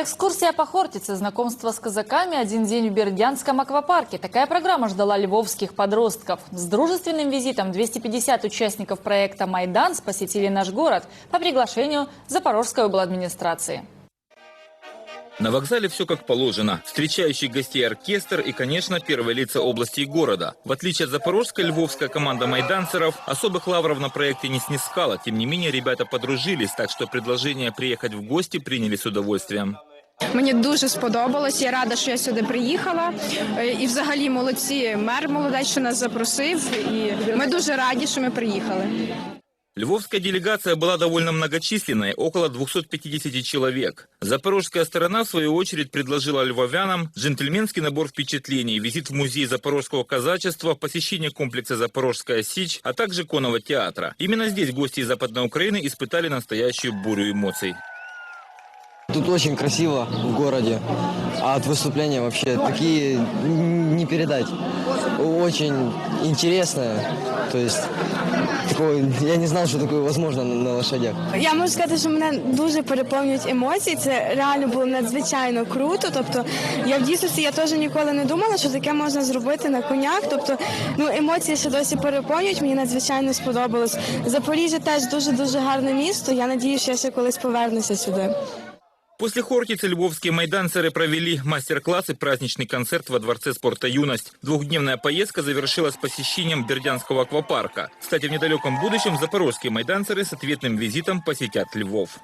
Экскурсия по Хортице, знакомство с казаками, один день в Бердянском аквапарке. Такая программа ждала львовских подростков. С дружественным визитом 250 участников проекта «Майдан» посетили наш город по приглашению Запорожской обладминистрации. На вокзале все как положено. Встречающий гостей оркестр и, конечно, первые лица области и города. В отличие от запорожской, львовская команда майданцеров особых лавров на проекте не снискала. Тем не менее, ребята подружились, так что предложение приехать в гости приняли с удовольствием. Мені дуже сподобалось. Я рада, що я сюди приїхала. Е, І взагалі молодці. Мер молодець, що нас запросив. І ми дуже раді, що ми приїхали. Львовская делегация была довольно многочисленной, около 250 человек. Запорожская сторона, в свою очередь, предложила львовянам джентльменский набор впечатлений, визит в музей запорожского казачества, посещение комплекса «Запорожская Сич», а также конного театра. Именно здесь гости из Западной Украины испытали настоящую бурю эмоций. Тут очень красиво в городе, а от выступления вообще такие не передать. Очень интересно, то есть я не знал, что такое возможно на, на лошадях. Я можу сказати, що мене дуже переповнюють емоції. Це реально було надзвичайно круто. Тобто, я в дійсності я теж ніколи не думала, що таке можна зробити на конях. Тобто, ну емоції ще досі переповнюють. Мені надзвичайно сподобалось. Запоріжжя теж дуже дуже гарне місто. Я надію, що я ще колись повернуся сюди. После Хортицы львовские майданцеры провели мастер-класс и праздничный концерт во Дворце спорта «Юность». Двухдневная поездка завершилась посещением Бердянского аквапарка. Кстати, в недалеком будущем запорожские майданцеры с ответным визитом посетят Львов.